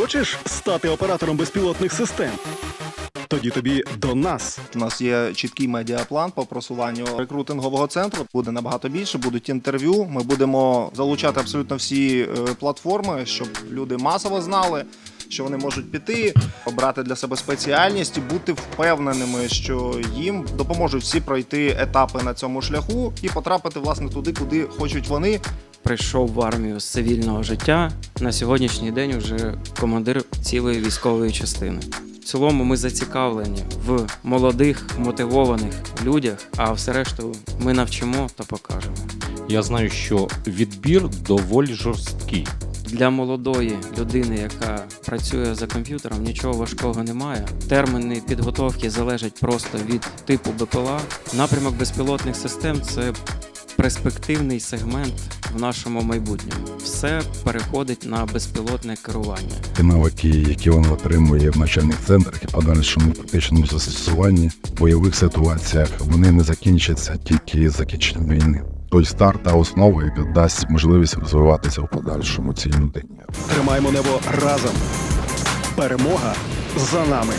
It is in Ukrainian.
Хочеш стати оператором безпілотних систем? Тоді тобі до нас. У нас є чіткий медіаплан по просуванню рекрутингового центру. Буде набагато більше, будуть інтерв'ю. Ми будемо залучати абсолютно всі е, платформи, щоб люди масово знали, що вони можуть піти, обрати для себе спеціальність і бути впевненими, що їм допоможуть всі пройти етапи на цьому шляху і потрапити власне туди, куди хочуть вони. Прийшов в армію з цивільного життя. На сьогоднішній день вже командир цілої військової частини. В цілому ми зацікавлені в молодих, мотивованих людях, а все решту ми навчимо та покажемо. Я знаю, що відбір доволі жорсткий. Для молодої людини, яка працює за комп'ютером, нічого важкого немає. Терміни підготовки залежать просто від типу БПЛА. Напрямок безпілотних систем це перспективний сегмент в нашому майбутньому. Все переходить на безпілотне керування. ті навики, які він отримує в навчальних центрах і подальшому практичному застосуванні в бойових ситуаціях, вони не закінчаться тільки з закінченням війни. Той старт та основа, яка дасть можливість розвиватися в подальшому цій людині. Тримаємо небо разом. Перемога за нами.